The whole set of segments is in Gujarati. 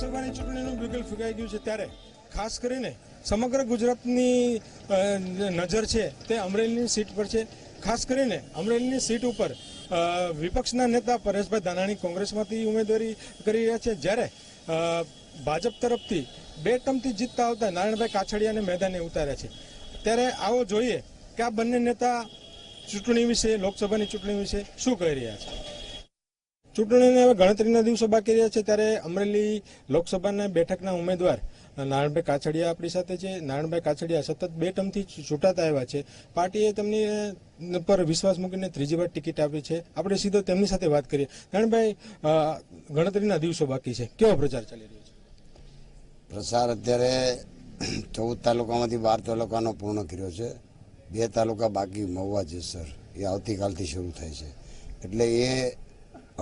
ફૂંકાઈ ગયું છે ત્યારે, ખાસ કરીને સમગ્ર ગુજરાતની નજર છે તે અમરેલીની સીટ પર છે. ખાસ કરીને અમરેલીની સીટ ઉપર વિપક્ષના નેતા પરેશભાઈ ધાનાણી કોંગ્રેસમાંથી ઉમેદવારી કરી રહ્યા છે. જ્યારે ભાજપ તરફથી બે ટર્મથી જીતતા આવતા નારાયણભાઈ કાછડિયાને મેદાને ઉતાર્યા છે. ત્યારે આવો જોઈએ કે આ બંને નેતા ચૂંટણી વિશે, લોકસભાની ચૂંટણી વિશે શું કહી રહ્યા છે? ચૂંટણીને હવે ગણતરીના દિવસો બાકી રહ્યા છે ત્યારે અમરેલી લોકસભાના બેઠકના ઉમેદવાર નારાયણભાઈ કાછડિયા આપણી સાથે છે. નારાયણભાઈ કાછડિયા સતત બે ટર્મથી ચૂંટાતા આવ્યા છે. પાર્ટીએ તેમની પર વિશ્વાસ મૂકીને ત્રીજી વાર ટિકિટ આપી છે. આપણે સીધો તેમની સાથે વાત કરીએ. નારાયણભાઈ ગણતરીના દિવસો બાકી છે. કેવો પ્રચાર ચાલી રહ્યો છે? પ્રસાર અત્યારે ચૌદ તાલુકામાંથી બાર તાલુકાનો પૂર્ણ કર્યો છે. બે તાલુકા બાકી મહુવા જેસર એ આવતીકાલથી શરૂ થાય છે. એટલે એ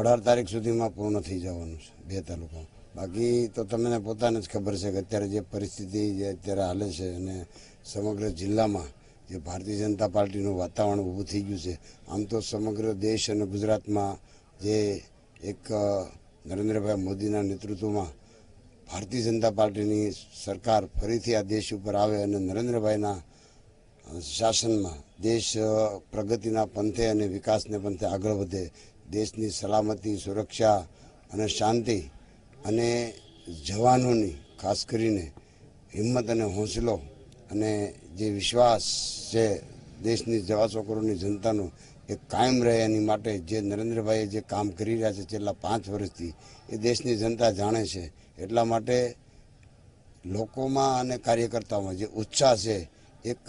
અઢાર તારીખ સુધીમાં પૂર્ણ થઈ જવાનું છે, બે તાલુકા બાકી તો તમને પોતાને જ ખબર છે કે અત્યારે જે પરિસ્થિતિ જે અત્યારે હાલે છે અને સમગ્ર જિલ્લામાં જે ભારતીય જનતા પાર્ટીનું વાતાવરણ ઊભું થઈ ગયું છે, આમ તો સમગ્ર દેશ અને ગુજરાતમાં જે એક નરેન્દ્રભાઈ મોદીના નેતૃત્વમાં ભારતીય જનતા પાર્ટીની સરકાર ફરીથી આ દેશ ઉપર આવે અને નરેન્દ્રભાઈના શાસનમાં દેશ પ્રગતિના પંથે અને વિકાસને પંથે આગળ વધે દેશની સલામતી, સુરક્ષા અને શાંતિ અને જવાનોની, ખાસ કરીને હિંમત અને હોંસલો અને જે વિશ્વાસ છે દેશની જવા છોકરોની જનતાનો, એ કાયમ રહે એની માટે જે નરેન્દ્રભાઈએ જે કામ કરી રહ્યા છે છેલ્લા પાંચ વર્ષથી, એ દેશની જનતા જાણે છે. એટલા માટે લોકોમાં અને કાર્યકર્તાઓમાં જે ઉત્સાહ છે, એક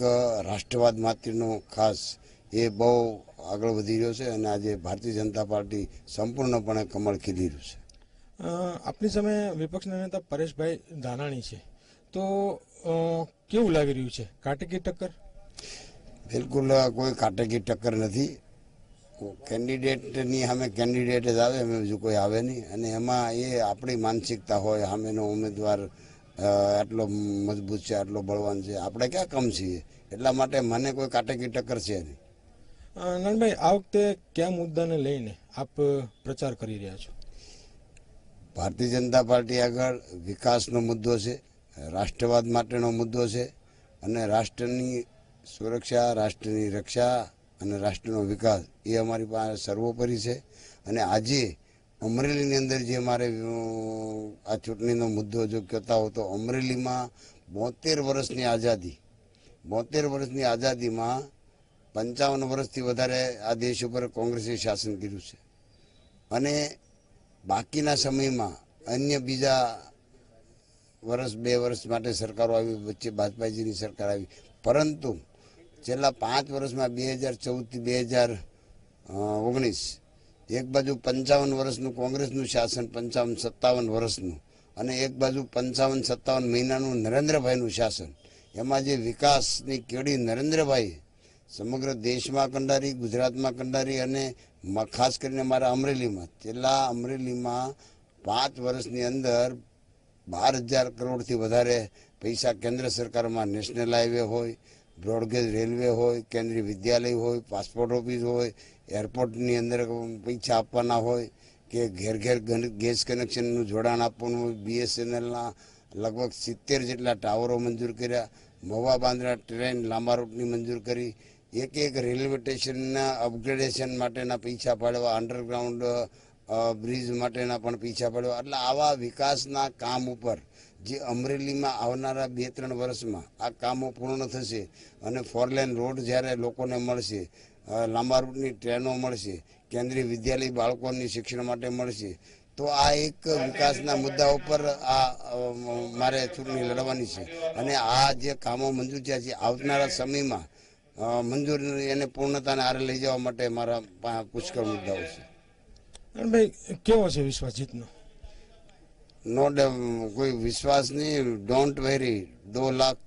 રાષ્ટ્રવાદ માટેનો ખાસ એ બહુ આગળ વધી રહ્યો છે અને આજે ભારતીય જનતા પાર્ટી સંપૂર્ણપણે કમળ ખીલી રહ્યું છે. આપની આપણી સામે વિપક્ષના નેતા પરેશભાઈ ધાનાણી છે. તો કેવું લાગી રહ્યું છે? કાટેકી ટક્કર? બિલકુલ કોઈ કાટેકી ટક્કર નથી. કેન્ડિડેટની સામે કેન્ડિડેટ જ આવે એમાં બીજું કોઈ આવે નહીં. અને એમાં એ આપણી માનસિકતા હોય સામેનો ઉમેદવાર આટલો મજબૂત છે આટલો બળવાન છે. આપણે ક્યાં કમ છીએ? એટલા માટે મને કોઈ કાટેકી ટક્કર છે નહીં. અ, નાનભાઈ આ વખતે કયા મુદ્દાને લઈને આપ પ્રચાર કરી રહ્યા છો? ભારતીય જનતા પાર્ટી આગળ વિકાસનો મુદ્દો છે રાષ્ટ્રવાદ માટેનો મુદ્દો છે અને રાષ્ટ્રની સુરક્ષા રાષ્ટ્રની રક્ષા અને રાષ્ટ્રનો વિકાસ એ અમારી પાસે સર્વોપરી છે. અને આજે અમરેલીની અંદર જે મારે આ ચૂંટણીનો મુદ્દો જો કહેતા હો તો અમરેલીમાં બોતેર વર્ષની આઝાદી બોતેર વર્ષની આઝાદીમાં પંચાવન વર્ષથી વધારે આ દેશ ઉપર કોંગ્રેસે શાસન કર્યું છે. અને બાકીના સમયમાં અન્ય બીજા વર્ષ, બે વર્ષ માટે સરકારો આવી, વચ્ચે ભાજપાજીની સરકાર આવી. પરંતુ છેલ્લા પાંચ વર્ષમાં બે હજાર ચૌદથી બે હજાર ઓગણીસ, એક બાજુ પંચાવન વર્ષનું કોંગ્રેસનું શાસન, પંચાવન સત્તાવન વર્ષનું અને એક બાજુ પંચાવન સત્તાવન મહિનાનું નરેન્દ્રભાઈનું શાસન. એમાં જે વિકાસની કેડી નરેન્દ્રભાઈ સમગ્ર દેશમાં કંડારી, ગુજરાતમાં કંડારી અને ખાસ કરીને મારા અમરેલીમાં. છેલ્લા અમરેલીમાં પાંચ વર્ષની અંદર બાર હજાર કરોડથી વધારે પૈસા કેન્દ્ર સરકારમાં નેશનલ હાઈવે હોય, બ્રોડગેજ રેલવે હોય, કેન્દ્રીય વિદ્યાલય હોય, પાસપોર્ટ ઓફિસ હોય, એરપોર્ટની અંદર પૈસા આપવાના હોય કે ઘેર ઘેર ગેસ કનેક્શનનું જોડાણ આપવાનું હોય, બીએસએનએલના લગભગ સિત્તેર જેટલા ટાવરો મંજૂર કર્યા, મહુવા બાંદ્રા ટ્રેન લાંબા રૂટની મંજૂર કરી એક એક રેલવે સ્ટેશનના અપગ્રેડેશન માટેના પૈસા પાડવા અંડરગ્રાઉન્ડ બ્રિજ માટેના પણ પૈસા પાડવા. એટલે આવા વિકાસના કામ ઉપર જે અમરેલીમાં આવનારા બે ત્રણ વર્ષમાં આ કામો પૂર્ણ થશે અને ફોરલેન રોડ જ્યારે લોકોને મળશે લાંબા રૂટની ટ્રેનો મળશે, કેન્દ્રીય વિદ્યાલય બાળકોની શિક્ષણ માટે મળશે, તો આ એક વિકાસના મુદ્દા ઉપર આ મારે ચૂંટણી લડવાની છે. અને આ જે કામો મંજૂર થયા છે, આવનારા સમયમાં મંજૂર એને પૂર્ણતાને આરે લઈ જવા માટે મારા પુષ્કળ મુદ્દાઓ છે. કેવો છે વિશ્વાસ જીતનો? નો કોઈ વિશ્વાસ નહીં ડોન્ટ વેરી દો લાખ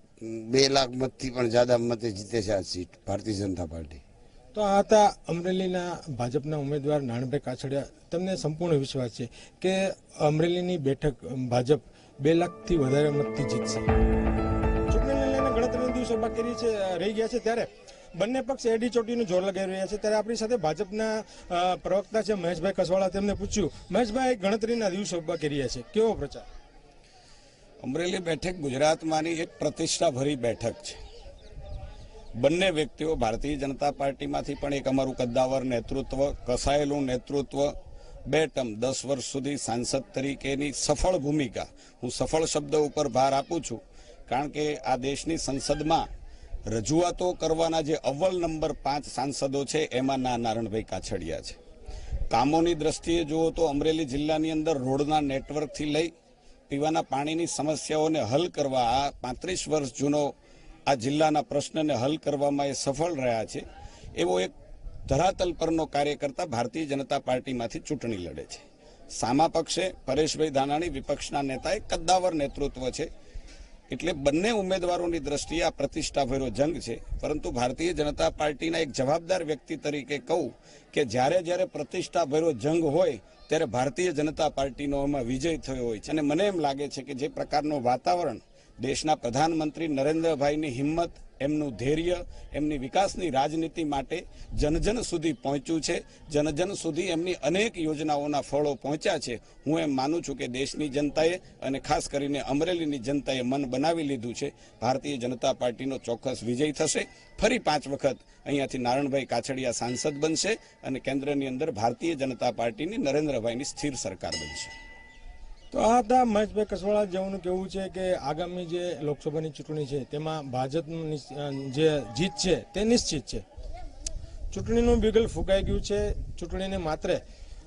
બે લાખ મતથી પણ જ્યાદા મતે જીતે છે આ સીટ ભારતીય જનતા પાર્ટી. તો આ હતા અમરેલીના ભાજપના ઉમેદવાર નાણભાઈ કાછડિયા. તમને સંપૂર્ણ વિશ્વાસ છે કે અમરેલીની બેઠક ભાજપ બે લાખથી વધારે મતથી જીતશે? ગણતરીના કરી છે રહી ગયા છે ત્યારે બંને પક્ષ એડી ચોટીનું જોર લગાવી રહ્યા છે. ત્યારે આપણી સાથે ભાજપના પ્રવક્તા છે મહેશભાઈ કસવાળા તેમને પૂછ્યું, મહેશભાઈ, ગણતરીના દિવસો બાકી રહ્યા છે. કેવો પ્રચાર? અમરેલી બેઠક ગુજરાતમાંની એક પ્રતિષ્ઠાભરી બેઠક છે. બંને વ્યક્તિઓ ભારતીય જનતા પાર્ટીમાંથી પણ એક અમારું કદ્દાવર નેતૃત્વ, કસાયેલું નેતૃત્વ, બે ટર્મ દસ વર્ષ સુધી સાંસદ તરીકેની સફળ ભૂમિકા. હું સફળ શબ્દ ઉપર ભાર આપું છું. કારણ કે આ દેશની સંસદમાં રજૂઆતો કરવાના જે અવ્વલ નંબર પાંચ સાંસદો છે, એમાં ના નારણભાઈ કાછડિયા છે. કામોની દ્રષ્ટિએ જુઓ તો અમરેલી જિલ્લાની અંદર રોડના નેટવર્કથી લઈ પીવાના પાણીની સમસ્યાઓને હલ કરવા આ પાંત્રીસ વર્ષ જૂનો આ જિલ્લાના પ્રશ્નને હલ કરવામાં એ સફળ રહ્યા છે. એવો એક ધરાતલ પરનો કાર્યકર્તા ભારતીય જનતા પાર્ટીમાંથી ચૂંટણી લડે છે. સામા પક્ષે પરેશભાઈ ધાનાણી વિપક્ષના નેતા એ કદ્દાવર નેતૃત્વ છે. એટલે બંને ઉમેદવારોની દ્રષ્ટિએ આ પ્રતિષ્ઠાભર્યો જંગ છે. પરંતુ ભારતીય જનતા પાર્ટીના એક જવાબદાર વ્યક્તિ તરીકે કહું કે જ્યારે જ્યારે પ્રતિષ્ઠાભર્યો જંગ હોય, ત્યારે ભારતીય જનતા પાર્ટીનો એમાં વિજય થયો હોય છે. અને મને એમ લાગે છે કે જે પ્રકારનું વાતાવરણ દેશના પ્રધાનમંત્રી નરેન્દ્રભાઈની હિંમત, એમનું ધૈર્ય, એમની વિકાસની રાજનીતિ માટે જનજન સુધી પહોંચ્યું છે. જનજન સુધી એમની અનેક યોજનાઓના ફળો પહોંચ્યા છે. હું એમ માનું છું કે દેશની જનતાએ અને ખાસ કરીને અમરેલીની જનતાએ મન બનાવી લીધું છે. ભારતીય જનતા પાર્ટીનો ચોક્કસ વિજય થશે. ફરી પાંચ વખત અહીંયાથી નારણભાઈ કાછડિયા સાંસદ બનશે અને કેન્દ્રની અંદર ભારતીય જનતા પાર્ટીની નરેન્દ્રભાઈની સ્થિર સરકાર બનશે. તો આ હતા મહેશભાઈ કસવાળા જેઓનું કહેવું છે કે આગામી જે લોકસભાની ચૂંટણી છે, તેમાં ભાજપનું જે જીત છે તે નિશ્ચિત છે. ચૂંટણીનું બિગલ ફૂંકાઈ ગયું છે. ચૂંટણીને માત્ર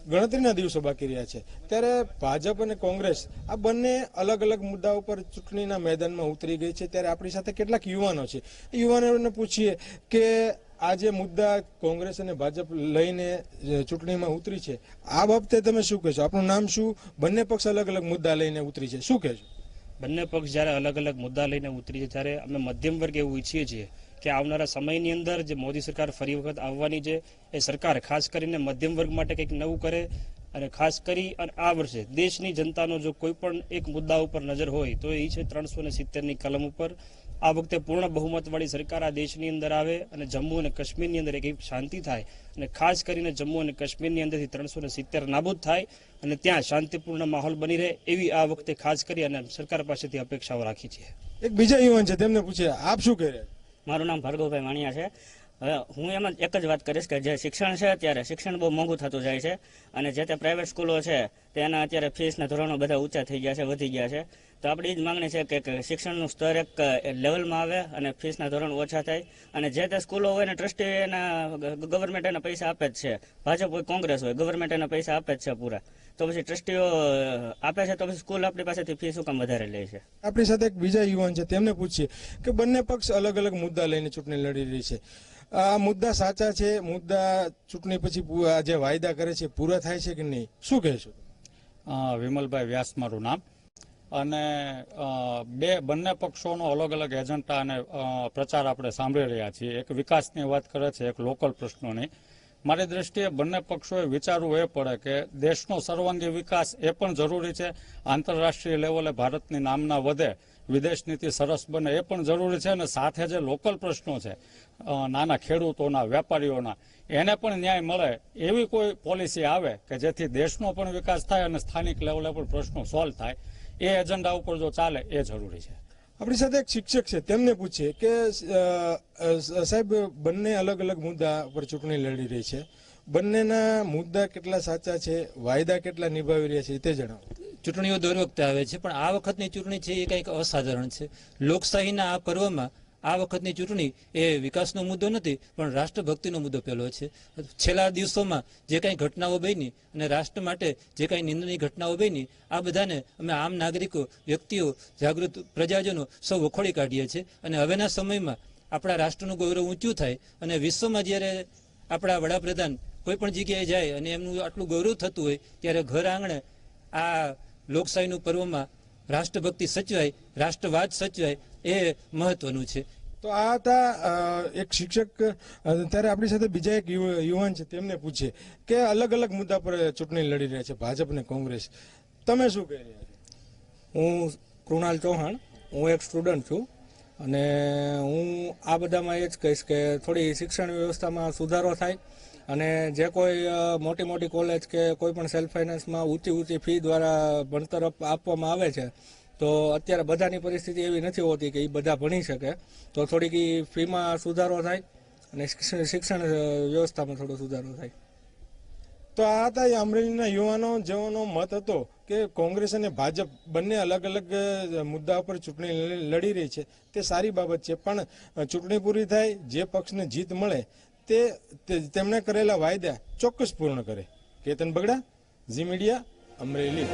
ગણતરીના દિવસો બાકી રહ્યા છે. ત્યારે ભાજપ અને કોંગ્રેસ આ બંને અલગ અલગ મુદ્દા ઉપર ચૂંટણીના મેદાનમાં ઉતરી ગઈ છે. ત્યારે આપણી સાથે કેટલાક યુવાનો છે. યુવાનોને પૂછીએ કે આ જે મુદ્દા કોંગ્રેસ અને ભાજપ લઈને ચૂંટણીમાં ઉતરી છે, આ બાબતે તમે શું કહેશો? આપણું નામ શું? બંને પક્ષ અલગ અલગ મુદ્દા લઈને ઉતરી છે. શું કહેશો? બંને પક્ષ જ્યારે અલગ અલગ મુદ્દા લઈને ઉતરી છે, ત્યારે અમે મધ્યમ વર્ગ એવું ઈચ્છીએ છીએ કે આવનારા સમયની અંદર જે મોદી સરકાર ફરી વખત આવવાની છે, એ સરકાર ખાસ કરીને મધ્યમ વર્ગ માટે કંઈક નવું કરે અને ખાસ કરી અને આ વર્ષે દેશની જનતાનો જો કોઈ પણ એક મુદ્દા ઉપર નજર હોય, તો એ છે ત્રણસો ને સિત્તેરની કલમ ઉપર આ વખતે પૂર્ણ બહુમતવાળી સરકાર આ દેશની અંદર આવે અને જમ્મુ અને કાશ્મીરની અંદર એક શાંતિ થાય અને ખાસ કરીને જમ્મુ અને કાશ્મીરની અંદરથી ત્રણસો ને સિત્તેર નાબૂદ થાય અને ત્યાં શાંતિપૂર્ણ માહોલ બની રહે એવી આ વખતે ખાસ કરી અને સરકાર પાસેથી અપેક્ષાઓ રાખી છે એક બીજા યુવાન છે, તેમને પૂછે, આપ શું કહી રહ્યા? મારું નામ ભાર્ગવભાઈ વાણિયા છે. હવે હું એમાં એક જ વાત કરીશ કે જે શિક્ષણ છે અત્યારે શિક્ષણ બહુ મોંઘું થતું જાય છે અને જે તે પ્રાઇવેટ સ્કૂલો છે તેના અત્યારે ફીસના ધોરણો બધા ઊંચા થઈ ગયા છે, વધી ગયા છે. તો આપણી જ માંગણી છે કે- શિક્ષણનું સ્તર એક લેવલમાં આવે અને ફીસના ધોરણ ઓછા થાય અને જે તે સ્કૂલો હોય ને ટ્રસ્ટી એના ગવર્મેન્ટ એના પૈસા આપે જ છે. ભાજપ હોય કોંગ્રેસ હોય ગવર્મેન્ટ એના પૈસા આપે જ છે પૂરા. તો પછી ટ્રસ્ટીઓ આપે છે તો પછી સ્કૂલ આપણી પાસેથી ફી શું કામ વધારે લે છે? આપણી સાથે એક બીજા યુવાન છે તેમને પૂછીએ કે બંને પક્ષ અલગ અલગ મુદ્દા લઈને ચૂંટણી લડી રહી છે. આ મુદ્દા સાચા છે મુદ્દા ચૂંટણી પછી જે વાયદા કરે છે પૂરા થાય છે કે નહીં? શું કહેશો? વિમલભાઈ વ્યાસ મારું નામ. અને બે, બંને પક્ષોનો અલગ અલગ એજન્ડા અને પ્રચાર આપણે સાંભળી રહ્યા છીએ. એક વિકાસની વાત કરે છે, એક લોકલ પ્રશ્નોની. મારી દ્રષ્ટિએ બંને પક્ષોએ વિચારવું એ પડે કે દેશનો સર્વાંગી વિકાસ એ પણ જરૂરી છે. આંતરરાષ્ટ્રીય લેવલે ભારતની નામના વધે વિદેશ નીતિ સરસ બને એ પણ જરૂરી છે અને સાથે જે લોકલ પ્રશ્નો છે નાના ખેડૂતોના, વેપારીઓના, એને પણ ન્યાય મળે એવી કોઈ પોલિસી આવે કે જેથી દેશનો પણ વિકાસ થાય અને સ્થાનિક લેવલે પણ પ્રશ્નો સોલ્વ થાય. એ એજન્ડા ઉપર જો ચાલે એ જરૂરી છે. આપણી સાથે એક શિક્ષક છે તેમને પૂછીએ કે સાહેબ બંને અલગ અલગ મુદ્દા પર ચૂંટણી લડી રહી છે. બંનેના મુદ્દા કેટલા સાચા છે વાયદા કેટલા નિભાવી રહ્યા છે તે જણાવો. ચૂંટણીઓ દર વખતે આવે છે પણ આ વખતની ચૂંટણી છે એ કંઈક અસાધારણ છે. લોકશાહીના આ પર્વમાં આ વખતની ચૂંટણી એ વિકાસનો મુદ્દો નથી, પણ રાષ્ટ્રભક્તિનો મુદ્દો પહેલો છે. છેલ્લા દિવસોમાં જે કાંઈ ઘટનાઓ બની અને રાષ્ટ્ર માટે જે કાંઈ નિંદનીય ઘટનાઓ બની, આ બધાને અમે આમ નાગરિકો, વ્યક્તિઓ, જાગૃત પ્રજાજનો સૌ વખોડી કાઢીએ છીએ. અને હવેના સમયમાં આપણા રાષ્ટ્રનું ગૌરવ ઊંચું થાય અને વિશ્વમાં જ્યારે આપણા વડાપ્રધાન કોઈ પણ જગ્યાએ જાય અને એમનું આટલું ગૌરવ થતું હોય, ત્યારે ઘર આંગણે આ લોકશાહીનું પર્વમાં રાષ્ટ્રભક્તિ સચવાય, રાષ્ટ્રવાદ સચવાય એ મહત્વનું છે. તો આ હતા એક શિક્ષક ત્યારે આપણી સાથે બીજા એક યુવાન છે, તેમને પૂછીએ કે અલગ અલગ મુદ્દા પર ચૂંટણી લડી રહ્યા છે, ભાજપ અને કોંગ્રેસ. તમે શું કહી રહ્યા હું કૃણાલ ચૌહાણ, હું એક સ્ટુડન્ટ છું અને હું આ બધામાં એ જ કહીશ કે થોડી શિક્ષણ વ્યવસ્થામાં સુધારો થાય અને જે કોઈ મોટી મોટી કોલેજ કે કોઈ પણ સેલ્ફ ફાઇનાન્સમાં ઊંચી ઊંચી ફી દ્વારા ભણતર આપવામાં આવે છે તો અત્યારે બધાની પરિસ્થિતિ એવી નથી હોતી કે એ બધા ભણી શકે. તો થોડીક એ ફીમાં સુધારો થાય અને શિક્ષણ વ્યવસ્થામાં થોડો સુધારો થાય. તો આ હતા અમરેલીના યુવાનો જેઓનો મત હતો કે કોંગ્રેસ અને ભાજપ બંને અલગ અલગ મુદ્દા પર ચૂંટણી લડી રહી છે. તે સારી બાબત છે, પણ ચૂંટણી પૂરી થાય, જે પક્ષને જીત મળે તે- તેમણે કરેલા વાયદા ચોક્કસ પૂર્ણ કરે. Ketan Bagada, Zee media, Amreli.